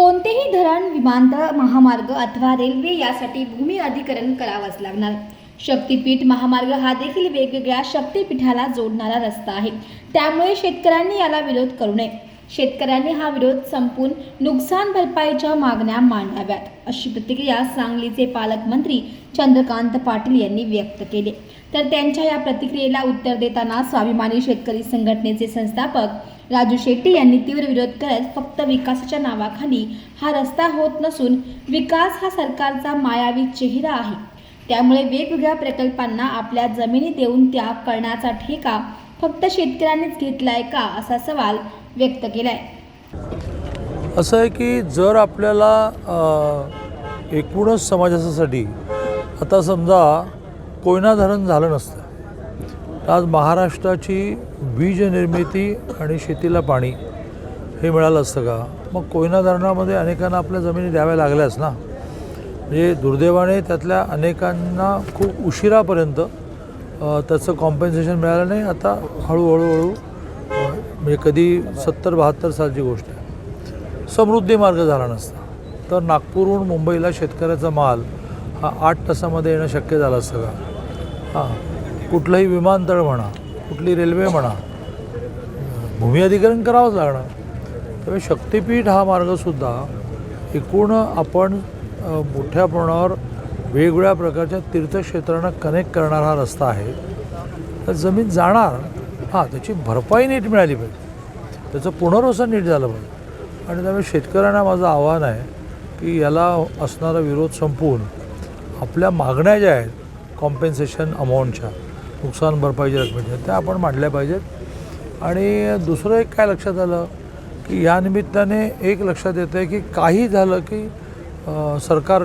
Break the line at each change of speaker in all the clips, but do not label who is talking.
कोणतेही धरण विमानतळ महामार्ग अथवा रेल्वे यासाठी भूमी अधिकरण करावंच लागणार. शक्तीपीठ महामार्ग हा देखील वेगवेगळ्या शक्तीपीठाला जोडणारा रस्ता आहे. त्यामुळे शेतकऱ्यांनी याला विरोध करू नये. शेतकऱ्यांनी हा विरोध संपून नुकसान भरपाईच्या मागण्या मांडाव्यात अशी प्रतिक्रिया सांगलीचे पालकमंत्री चंद्रकांत पाटील यांनी व्यक्त केली. तर त्यांच्या या प्रतिक्रियेला उत्तर देताना स्वाभिमानी शेतकरी संघटनेचे संस्थापक राजू शेट्टी यांनी तीव्र विरोध करत फक्त विकासाच्या नावाखाली हा रस्ता होत नसून विकास हा सरकारचा मायावी चेहरा आहे. त्यामुळे वेगवेगळ्या प्रकल्पांना आपल्या जमिनी देऊन त्याग करण्याचा ठेका फक्त शेतकऱ्यांनीच घेतलाय का असा सवाल व्यक्त केलाय.
असं आहे की जर आपल्याला एकूणच समाजासाठी आता समजा कोयना धरण झालं नसतं तर आज महाराष्ट्राची वीज निर्मिती आणि शेतीला पाणी हे मिळालं असतं का? मग कोयना धरणामध्ये अनेकांना आपल्या जमिनी द्याव्या लागल्याच ना? म्हणजे दुर्दैवाने त्यातल्या अनेकांना खूप उशिरापर्यंत त्याचं कॉम्पेन्सेशन मिळालं नाही. आता हळूहळू हळू म्हणजे कधी सत्तर बहात्तर सालची गोष्ट आहे. समृद्धी मार्ग झाला नसता. तर नागपूरहून मुंबईला शेतकऱ्याचा माल हा आठ तासामध्ये येणं शक्य झालं असतं का? हां कुठलंही विमानतळ म्हणा कुठली रेल्वे म्हणा भूमी अधिकरण करावंच लागणार. त्यामुळे शक्तिपीठ हा मार्गसुद्धा एकूण आपण मोठ्या प्रमाणावर वेगवेगळ्या प्रकारच्या तीर्थक्षेत्रांना कनेक्ट करणारा हा रस्ता आहे. तर जमीन जाणार हां त्याची भरपाई नीट मिळाली पाहिजे. त्याचं पुनर्वसन नीट झालं पाहिजे. आणि त्यामुळे शेतकऱ्यांना माझं आव्हान आहे की याला असणारा विरोध संपवून आपल्या मागण्या ज्या आहेत कॉम्पेन्सेशन अमाऊंटच्या नुकसान भरपाईच्या रकमेच्या त्या आपण मांडल्या पाहिजेत. आणि दुसरं एक काय लक्षात आलं की या निमित्ताने एक लक्षात येतं आहे की काही झालं की सरकार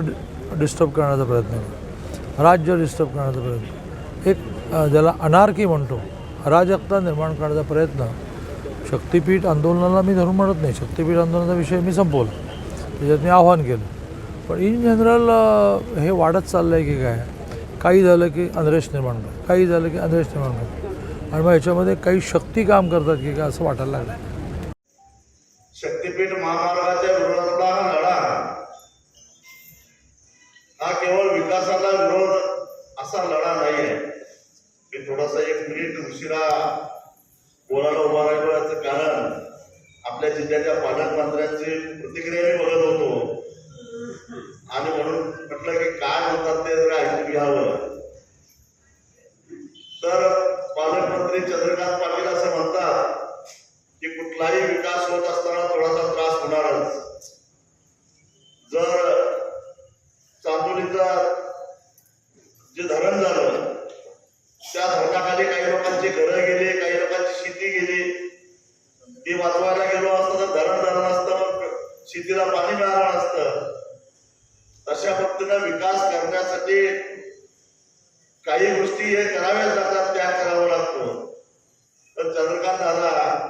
डिस्टर्ब करण्याचा प्रयत्न राज्य डिस्टर्ब करण्याचा प्रयत्न एक ज्याला अनारकी म्हणतो अराजकता निर्माण करण्याचा प्रयत्न शक्तीपीठ आंदोलनाला मी धरून म्हणत नाही. शक्तीपीठ आंदोलनाचा विषय मी संपवला. त्याच्यात मी आव्हान केलं. पण इन जनरल हे वाढत चाललं आहे की काय? काही झालं की अनरेश निर्माण कर काही झालं की अनरेश निर्माण कर. आणि मग याच्यामध्ये काही शक्ती काम करतात की काय असं वाटायला लागलं
शक्तीपीठ महामार्गाच्या विरोधातला हा लढा हा केवळ विकासाला विरोध असा लढा नाही आहे की थोडासा एक मिनिट उशिरा बोलायला उभा राहिलो कारण आपल्या जिल्ह्याच्या पालकमंत्र्यांची प्रतिक्रिया मी बघत होतो. आणि म्हणून म्हटलं की काय म्हणतात ते जरा ऐकून घ्यावं. तर पालकमंत्री चंद्रकांत पाटील असं म्हणतात की कुठलाही विकास होत असताना थोडासा त्रास होणारच. जर चांदोलीचा जे धरण झालं त्या काही लोकांची घरं गेले काही लोकांची शेती गेली. ती वाचवायला गेलो असतं तर धरण धरण असत मग शेतीला पाणी मिळालं नसतं. अशा पद्धतीनं विकास करण्यासाठी काही गोष्टी हे कराव्याच लागतात त्या करावं लागतो. तर चंद्रकांत दादा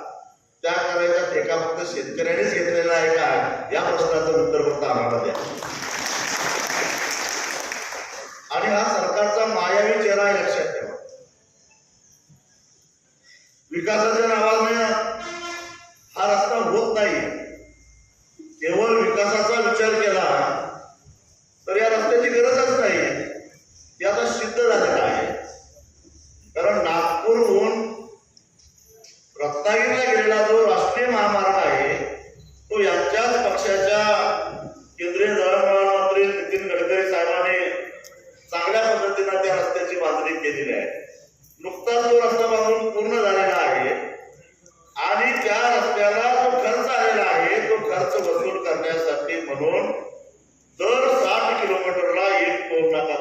त्या करायचा ठेका फक्त शेतकऱ्यांनीच घेतलेला आहे का? या प्रश्नाचं उत्तर फक्त आम्हाला द्या आणि हा सरकारचा मायावी चेहरा आहे लक्षात ठेवा विकासाच्या नावाने हा रस्ता होत नाही. केवळ विकासाचा विचार केला तर या रस्त्याची गरजच नाही. ते आता सिद्ध झालेलं आहे. कारण नागपूरहून रत्नागिरीला गेलेला जो राष्ट्रीय महामार्ग आहे तो यांच्याच पक्षाच्या केंद्रीय दळणवळण मंत्री नितीन गडकरी साहेबांनी चांगल्या पद्धतीनं त्या रस्त्याची बांधणी केलेली आहे. नुकताच तो रस्ता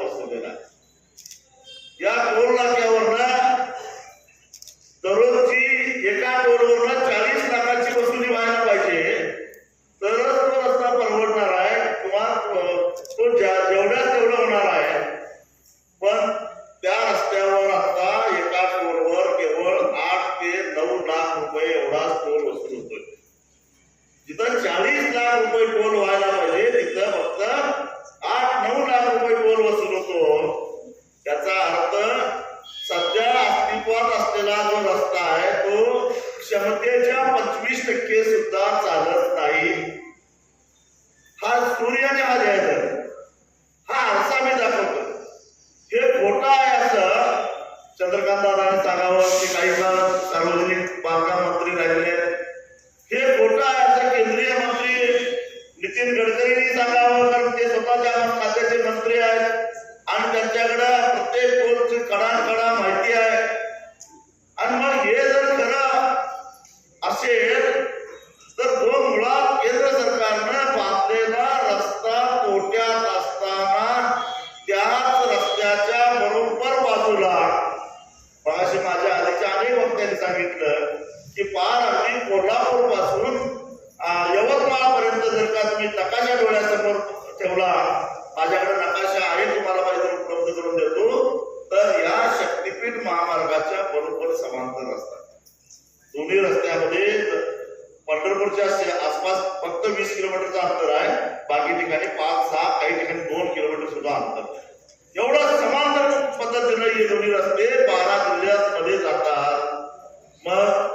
संस्थेला या दोन लाखावरनं दररोजची एका टोलवरनं चाळीस लाखाची वसुली व्हायला पाहिजे. तरच तो रस्ता परवडणार आहे किंवा तो जेवढा तेवढा होणार आहे. पण त्या रस्त्यावर आता एका टोलवर केवळ आठ ते नऊ लाख रुपये एवढाच टोल वसूल होतोय. जिथं चाळीस लाख रुपये टोल व्हायला सूर्याच्या पंचवीस टक्के सुद्धा चालत नाही. हा सूर्याने हा द्यायचा हा आरसा मी दाखवतो. हे खोटा आहे असं चंद्रकांत दादाने सांगावं दिवसात मी नकाशा डोळ्यासमोर ठेवला. माझ्याकडे नकाशा आहे तुम्हाला पाहिजे उपलब्ध करून देतो. तर या शक्तीपीठ महामार्गाच्या बरोबर समांतर असतात दोन्ही रस्त्यामध्ये पंढरपूरच्या आसपास फक्त वीस किलोमीटरचं अंतर आहे. बाकी ठिकाणी पाच सहा काही ठिकाणी दोन किलोमीटर सुद्धा अंतर एवढं समांतर पद्धतीनं हे दोन्ही रस्ते बारा जिल्ह्यामध्ये जातात. मग